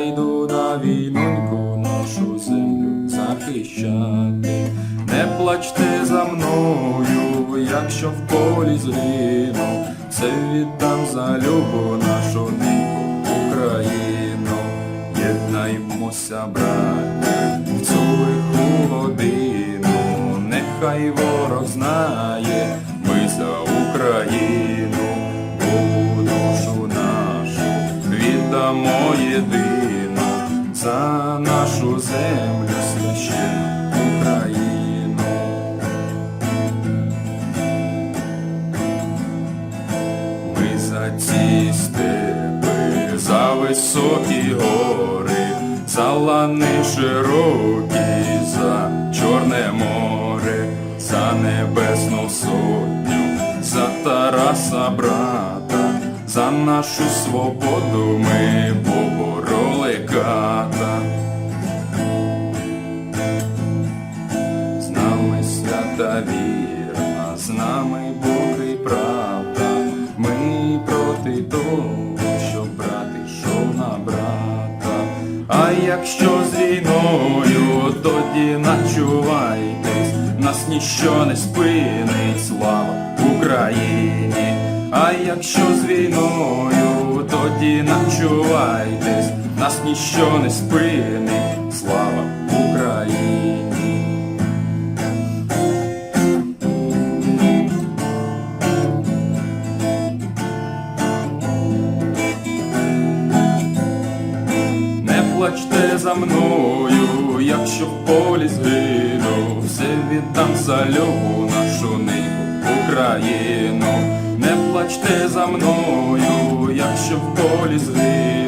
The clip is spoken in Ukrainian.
йду на війноньку нашу землю захищати. Не плачте за мною, якщо в полі згину, все віддам за любу нашу неньку Україну. Єднаймося, браття, в цю лиху годину, нехай ворог знає, ми за Україну, Богу душу нашу віддамо єдину за нашу землю священну Україну. Ми за ці степи, за високі гори, за лани широкі, за Чорне море, за небесну сотню, за Тараса брата, за нашу свободу ми побороли ката. З нами свята віра, з нами Бог і правда. Ми проти того, щоб брат ішов на брата. А якщо з війною, тоді начувайтесь, нас ніщо не спинить, слава Україні. А якщо з війною, тоді начувайтесь, нас ніщо не спинить, слава Україні. Не плачте за мною, якщо в полі згину, все віддам за любу нашу неньку Україну. Не плачте за мною, якщо в полі згину,